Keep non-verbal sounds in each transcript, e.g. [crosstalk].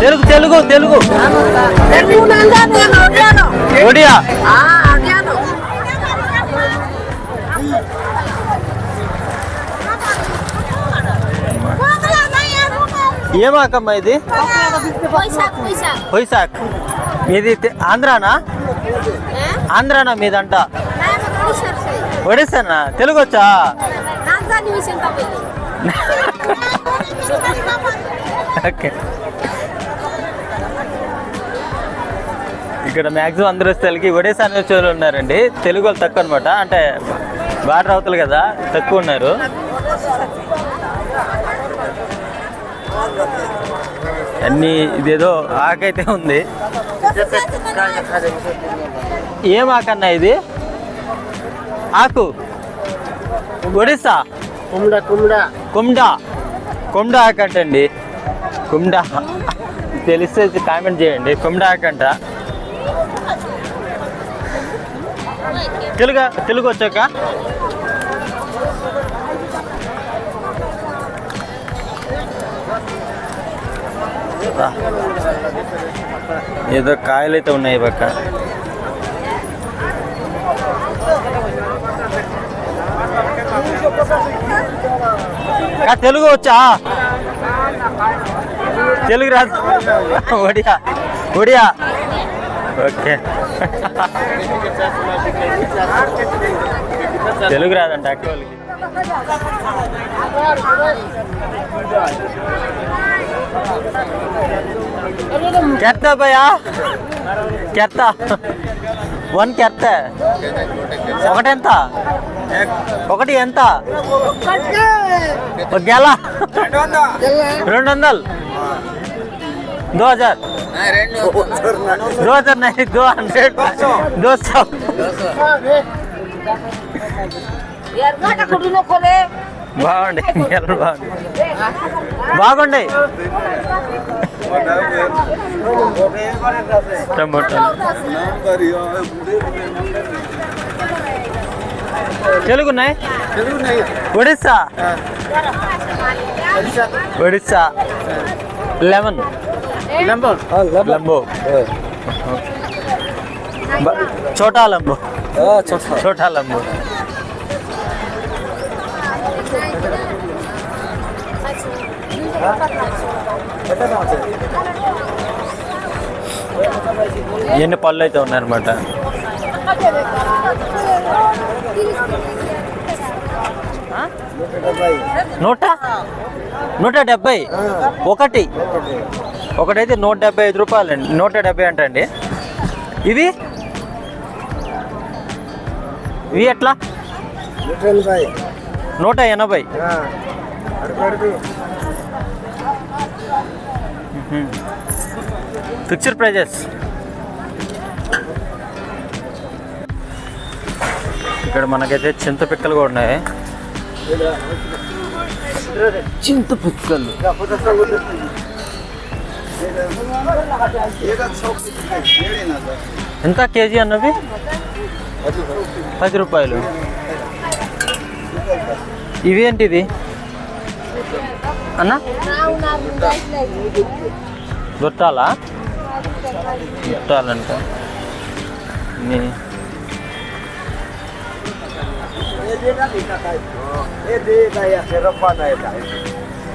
తెలుగు తెలుగు తెలుగు. ఒడియా. ఏమాకమ్మా ఇది? వైశాఖ్ తె- ఆంధ్రానా? ఆంధ్రానా మీదంట? ఒడిశానా? తెలుగు వచ్చా [laughs] ఓకే. ఇక్కడ మ్యాక్సిమం అందరూ తెలుగు ఒడిశా నుంచి వాళ్ళు ఉన్నారండి. తెలుగు వాళ్ళు తక్కువ అనమాట అంటే బార్డర్ అవుతుంది కదా తక్కువ ఉన్నారు. అన్నీ ఇదేదో ఆకైతే ఉంది. ఏం ఆకన్నా ఇది? ఆకు. ఒడిస్సా? కుమ్డ కుమ్డ. కుమ్డా. కుమ్డా ఆకు అంటండి కుమ్డా. తెలిస్తే కామెంట్ చేయండి. కుమ్డా ఆకు తెలుగు తెలుగు వచ్చాక? ఏదో కాయలు అయితే ఉన్నాయి పక్క. తెలుగు వచ్చా? తెలుగు రాదు. ఒడియా ఒడియా. ఓకే. తెలుగు రాదంట అక్క వాళ్ళకి. కెత్త భయా కెత్త. వన్ కెత్త. ఒకటి ఎంత? ఒకటి ఎంత ఒక గెల. రెండు వందలు. दो हजार दो हजार नहीं दो हंड्रेड दो सौ బాగుండే ఎర్ర బాగుంది బాగుండే టమోటా తెలుగు ఉన్నాయి ఒడిస్సా ఒడిస్సా లెమన్ లంబో బ- छोटा लंबो छोटा लंबो ఎన్ని పళ్ళు అయితే ఉన్నాయన్నమాట నూట నూట డెబ్బై ఒకటి ఒకటైతే నూట డెబ్బై ఐదు రూపాయలు అండి నూట డెబ్బై అంటండి. ఇవి? ఇవి ఎట్లా? నూట ఎనభై. ఫిక్స్డ్ ప్రైజెస్ ఇక్కడ మనకైతే చింత పిక్కలు కూడా ఉన్నాయి. చింత పిక్కలు. ఎంత కేజీ అన్నవి? పది రూపాయలు. ఇవేంటిది? అన్న? దొట్టాలా దొట్టాలంట నీ-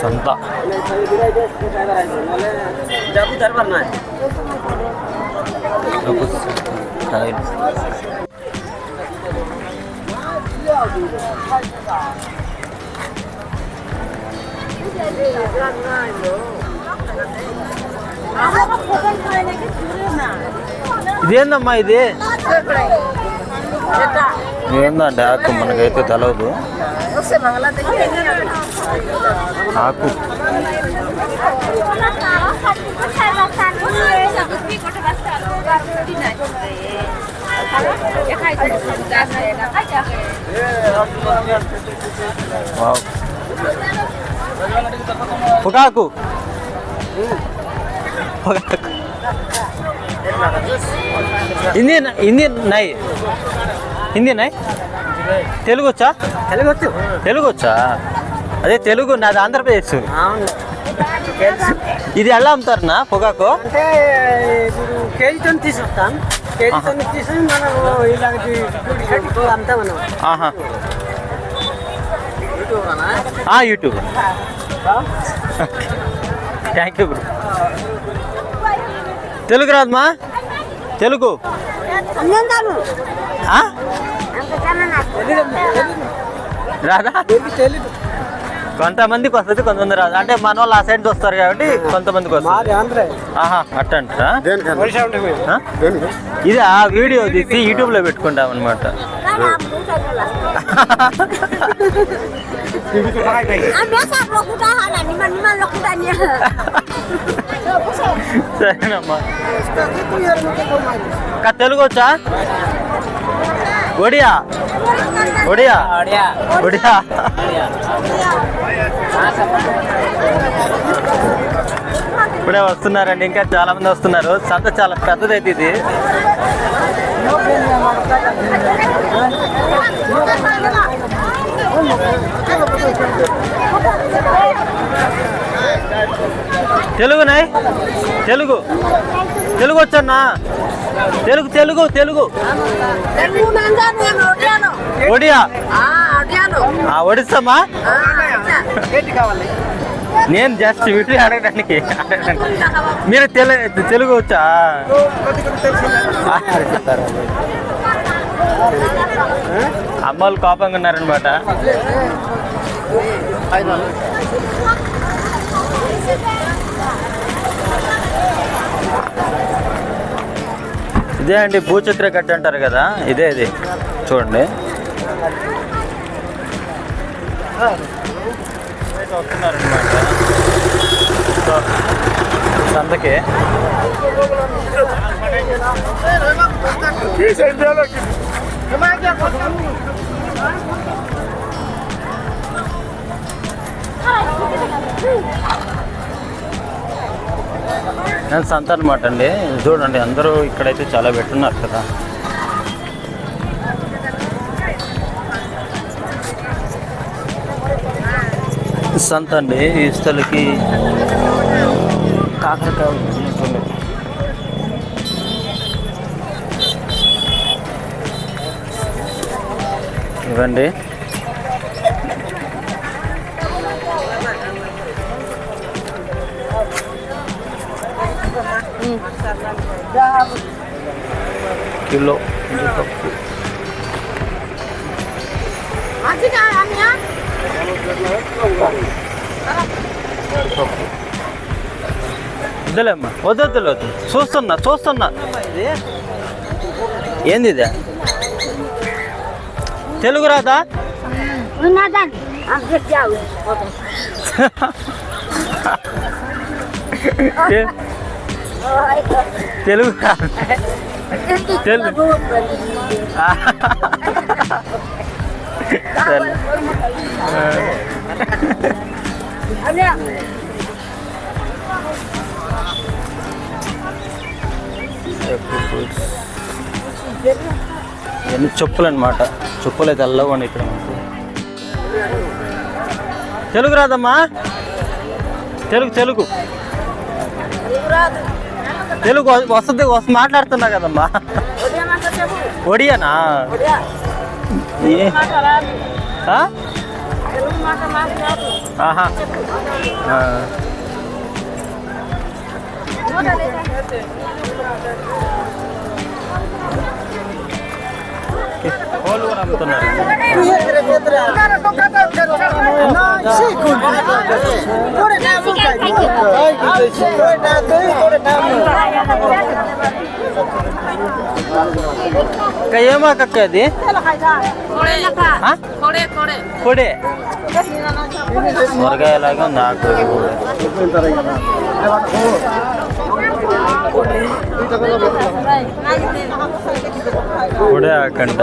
సంత కాయలు ఇదేందమ్మా ఇది ఏందండి ఆకు మనకైతే తెలవదు. ఆకు. వావ్. పొగాకు పొగాకు హిందీ హిందీ నై. హిందీ నై తెలుగు వచ్చా తెలుగు వచ్చు తెలుగు వచ్చా అదే తెలుగు నాది ఆంధ్రప్రదేశ్. ఇది ఎలా అమ్ముతారనా పొగాకు? అంటే కేజీతో తీసుకొస్తాం. కేజీతో తీసుకొని మనం ఇలాంటి ఆహా. YouTube. Thank you bro Telugu రాదమ్మా? తెలుగు? రాదా? కొంతమందికి వస్తుంది కొంతమంది రాదు? అంటే మన వాళ్ళు ఆ సైడ్ వస్తారు కాబట్టి కొంతమందికి వస్తుంది. ఆహా అట్టంటారా? ఇది ఆ వీడియో తీసి యూట్యూబ్లో పెట్టుకుంటాం అనమాట సరేనమ్మా. తెలుగు వచ్చా ఒడియా? ఒడియా? ఒడియా. ఇప్పుడే వస్తున్నారండి ఇంకా చాలా మంది వస్తున్నారు. సంత చాలా పెద్దదైతే ఇది. తెలుగునాయ్ తెలుగు తెలుగు వచ్చన్నా తెలుగు తెలుగు తెలుగు ఒడియా ఆ, ఒడిస్తామా నేను జస్ట్ వీటిని అడగడానికి మీరు తెలు తెలుగు వచ్చా? అమ్మలు కోపంగా ఉన్నారనమాట ఇదే అండి భూచక్ర కట్ట అంటారు కదా ఇదే ఇది. చూడండి. వస్తున్నారనమాట సంతకే సంతకి. నేను సంత అనమాట అండి. చూడండి అందరూ ఇక్కడైతే చాలా పెట్టున్నారు కదా. సంత అండి ఈ స్థలకి కాకరకాయ ఇవ్వండి. కిలో జీడిపప్పు. జీడిపప్పు. వద్దులేమ్మా వద్దు వద్దులే వద్దు చూస్తున్నా చూస్తున్నా ఏంది ఇది తెలుగు రాదా ఏ- తెలుగు తెలుగు. ఇవన్నీ చెప్పులు అనమాట చెప్పులు అయితే వెళ్ళవండి ఇక్కడ మనకు. తెలుగు రాదమ్మా. తెలుగు తెలుగు. తెలుగు వ- వస్తుంది వస్తుంది మాట్లాడుతున్నా కదమ్మా. ఒడియానా? ఏ- ఆ? ఆహా ఆ. కోళ్ళు కూడా అమ్ముతున్నారు అక్క ఏమాకక్క అది ఆ? పొడే మురగాయలాగా ఉంది ఆకు ఇది కూడా. పొడే ఆకంట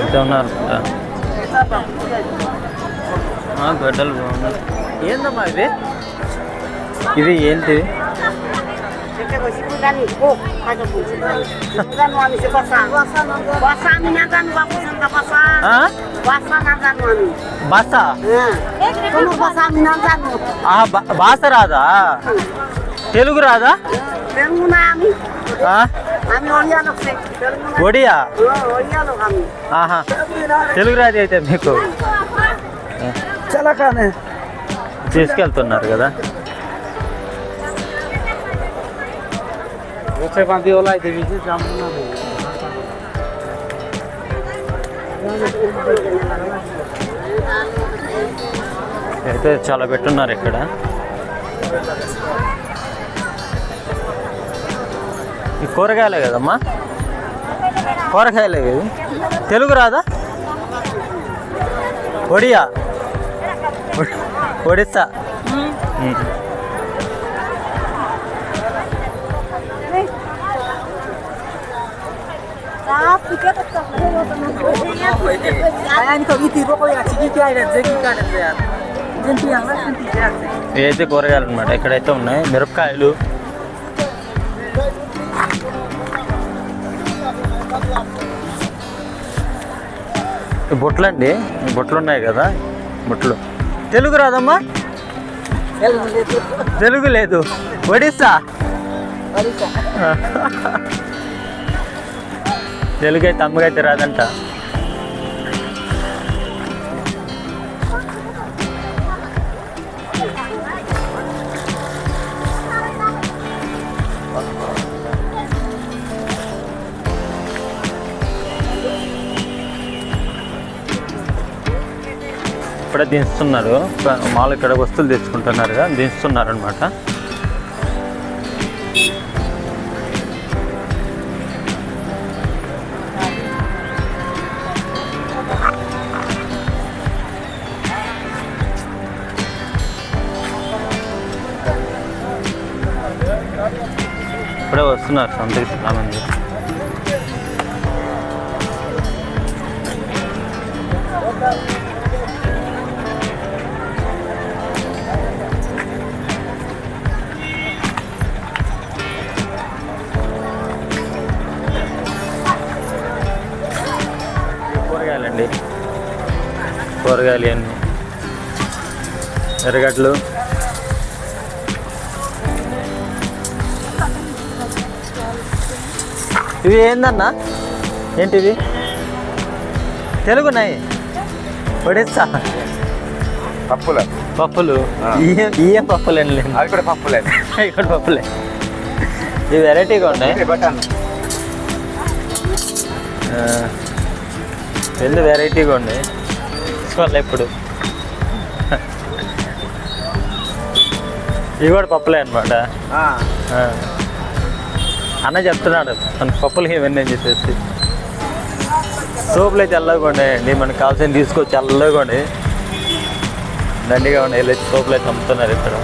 ఇట్లా ఉన్నారు ఆ, గడ్డలు బాగున్నాయి ఏందమ్మా ఇది ఇది ఏంటి ఆ? బస భాష రాదా తెలుగు రాదా? ఒడియా ఆహా తెలుగు రాదు అయితే మీకు చలకానే తీసుకెళ్తున్నారు కదా వచ్చే పంపి ఓలా అయితే అయితే చాలా పెట్టున్నారు ఇక్కడ. ఈ కూరగాయలే కదమ్మా? కూరగాయలే కదా తెలుగు రాదా? ఒడియా? ఒడి- ఇవైతే కూరగాయలు అనమాట ఇక్కడైతే ఉన్నాయి మిరపకాయలు. ఈ బుట్టలు ఉన్నాయి కదా బుట్టలు తెలుగు రాదమ్మా? తెలుగు లేదు. ఒడిస్సా? తెలుగు అయితే అమ్మగైతే రాదంట. ఇప్పుడే దించుతున్నారు. మాలు ఇక్కడ వస్తువులు తెచ్చుకుంటున్నారు కదా దించుతున్నారు అనమాట ఇప్పుడే వస్తున్నారు సంతకి చాలా మంది కూరగాయలు అన్నీ ఎర్రగడ్డలు. ఇవి ఏందన్నా? ఏంటివి? తెలుగున్నాయి ఒడిస్సా పప్పులే. పప్పులు. ఆ. ఇయ్య ఇయ్యం పప్పులేండి అవి కూడా పప్పులే. ఇక్కడ పప్పులే. ఇవి వెరైటీగా ఉన్నాయి. బటన్ రెండు వెరైటీగా ఉన్నాయి. చూడాలి ఇప్పుడు? ఇవి కూడా పప్పులే అనమాట అన్న చెప్తున్నాడు మన పప్పులు ఇవన్నీ అని చెప్పేసి. సోపులు అయితే చల్లగా ఉండేయండి మనకు కావాల్సిన తీసుకొచ్చి ఉండి. దండిగా ఉండే వెళ్ళి సోపులు అయితే అమ్ముతున్నారు ఇక్కడ.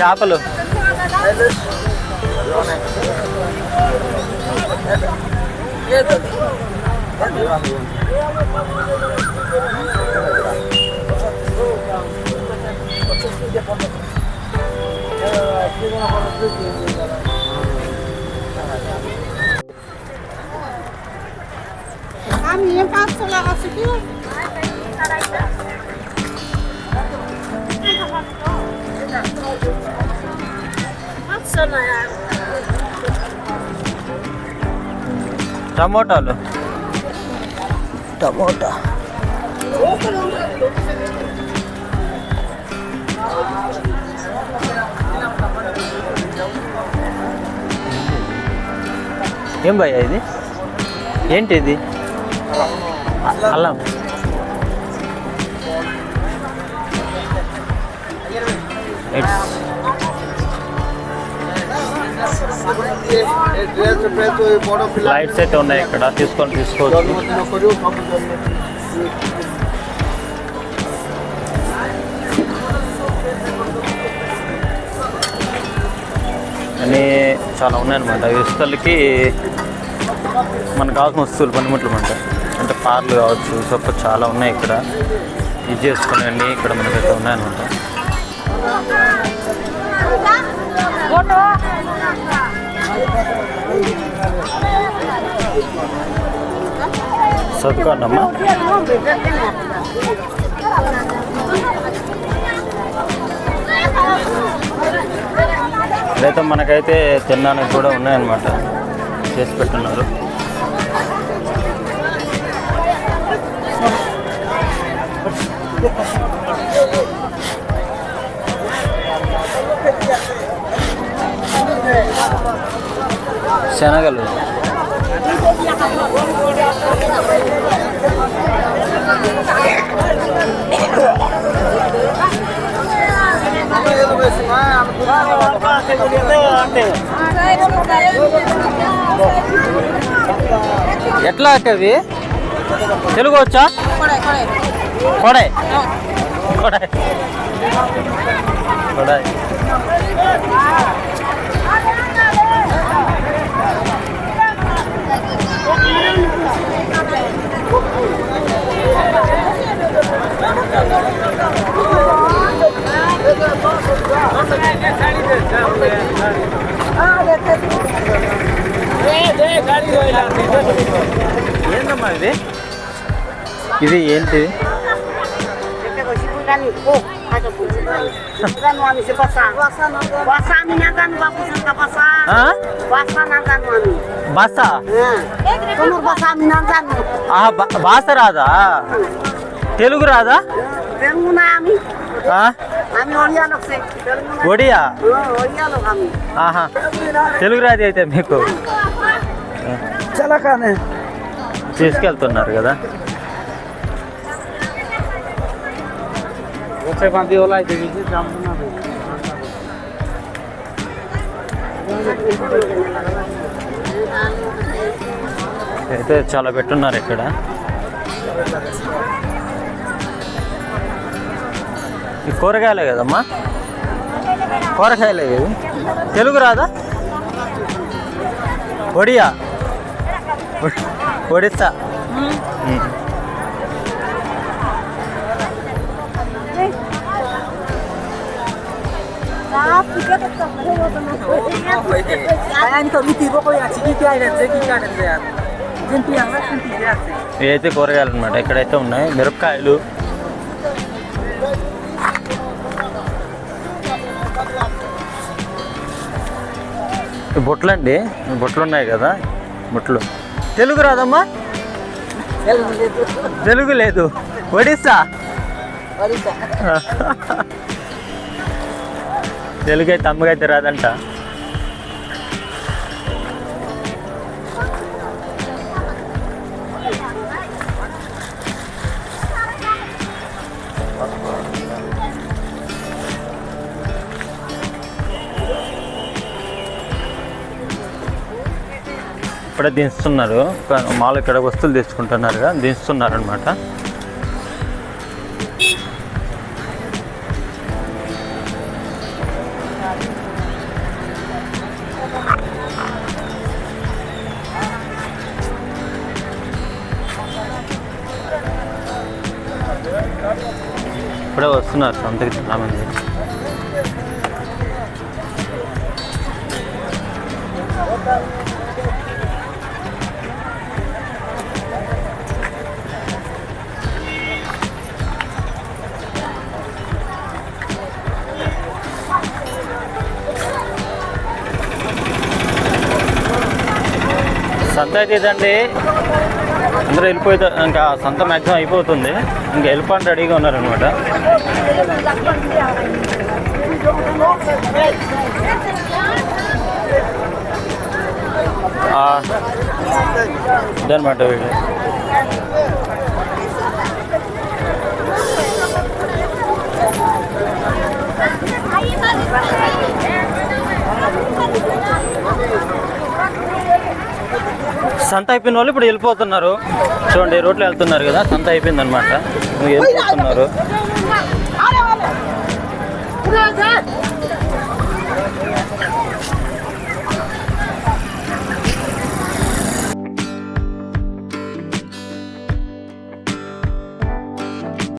చేపలు? আমি পাঁচশো লাগাচ্ছি কি That's so nice. టమోటాలు? టమోటా. ఏం భయ ఇది? ఏంటి ఇది అల్లం. ఇట్స్ లైట్స్ అయితే ఉన్నాయి ఇక్కడ. తీసుకొని తీసుకోవచ్చు. అన్నీ చాలా ఉన్నాయన్నమాట. ఇసుకలకి మనకు కావాల్సిన వస్తువులు పనిముట్లు అనమాట అంటే పార్లు కావచ్చు సొప్ప చాలా ఉన్నాయి ఇక్కడ. ఇది చేసుకునే ఇక్కడ మనకైతే ఉన్నాయన్నమాట. చదువుకోండమ్మా లేదా మనకైతే తినడానికి కూడా ఉన్నాయన్నమాట. చేసి పెట్టున్నారు. శనగలు. ఎట్లా అక్కవి తెలుగు వచ్చా? కొడై. కొడై. కొడై. ఏందమ్మా ఇది? ఇది ఏంటి? ఆ? బస? భాష రాదా? తెలుగు రాదా? ఆ? ఒడియా? ఆహా తెలుగు రాదు అయితే మీకు. చలకానే. తీసుకెళ్తున్నారు కదా. అయితే చాలా పెట్టున్నారు ఇక్కడ. ఈ కూరగాయలే కదమ్మా? కూరగాయలే తెలుగు రాదా? ఒడియా? ఒడిస్సా ఇవైతే కూరగాయలు అనమాట ఇక్కడైతే ఉన్నాయి మిరపకాయలు. ఈ బుట్టలు అండి బుట్టలు ఉన్నాయి కదా బుట్టలు తెలుగు రాదమ్మా? తెలుగు లేదు. ఒడిస్సా? తెలుగు అయితే అమ్మగైతే రాదంట. ఇప్పుడే దించుతున్నారు. మాలు ఇక్కడ వస్తువులు తెచ్చుకుంటున్నారు దించుతున్నారు అనమాట ఇప్పుడే వస్తున్నారు సంతకి చాలా మంది సంత అయితే ఇదండి. అందరూ వెళ్ళిపోతే ఇంకా సంత మ్యాక్సిమం అయిపోతుంది. ఇంకా వెళ్ళిపోవడం రెడీగా ఉన్నారనమాట ఇదనమాట వీడియో. సంత అయిపోయిన వాళ్ళు ఇప్పుడు వెళ్ళిపోతున్నారు. చూడండి ఈ రోడ్లో వెళ్తున్నారు కదా సంత అయిపోయింది అనమాట వెళ్ళిపోతున్నారు